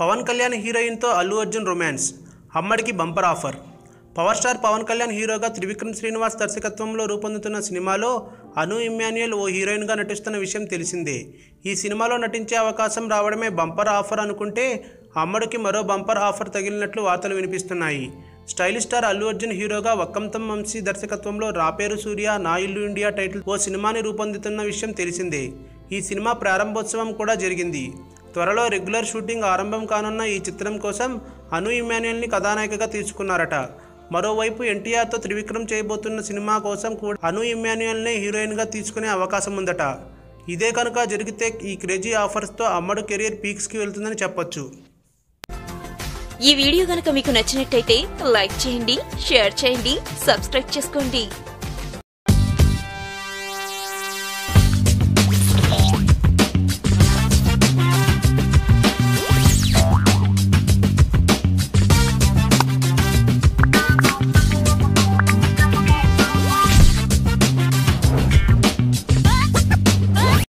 పవన్ కళ్యాణ్ హీరోయిన్తో Allu Arjun romance అమ్మడికి bumper offer. Power star Pawan Kalyan హీరోగా త్రివిక్రమ్ శ్రీనివాస్ దర్శకత్వంలో రూపొందుతున్న సినిమాలో అను ఇమ్మాన్యుయల్ ఓ హీరోయిన్గా నటిస్తున్న విషయం తెలిసిందే. ఈ సినిమాలో నటించే అవకాశం రావడమే బంపర్ ఆఫర్ అనుకుంటే అమ్మడికి మరో బంపర్ ఆఫర్ తగిలినట్లు వార్తలు వినిపిస్తున్నాయి. స్టైలిష్ స్టార్ అల్లు అర్జున్ హీరోగా వక్కంతం వంశీ దర్శకత్వంలో రాపేరు సూర్య నా ఇల్లు ఇండియా టైటిల్ ఓ సినిమాని రూపొందుతున్న విషయం తెలిసిందే. ఈ సినిమా ప్రారంభోత్సవం కూడా జరిగింది. త్వరలో రెగ్యులర్ షూటింగ్ ఆరంభం కానున్న ఈ చిత్రం కోసం అను ఇమాన్యుయల్ని కథానాయికగా తీసుకున్నారట. మరోవైపు ఎన్టీఆర్తో త్రివిక్రమ్ చేయబోతున్న సినిమా కోసం కూడా అను ఇమాన్యుయల్నే హీరోయిన్గా తీసుకునే అవకాశం ఉందట. ఇదే కనుక జరిగితే ఈ క్రేజీ ఆఫర్స్తో అమ్మడు కెరీర్ పీక్స్కి వెళ్తుందని చెప్పొచ్చు. ఈ వీడియో కనుక మీకు నచ్చినట్టయితే లైక్ చేయండి షేర్ చేయండి సబ్స్క్రైబ్ చేసుకోండి.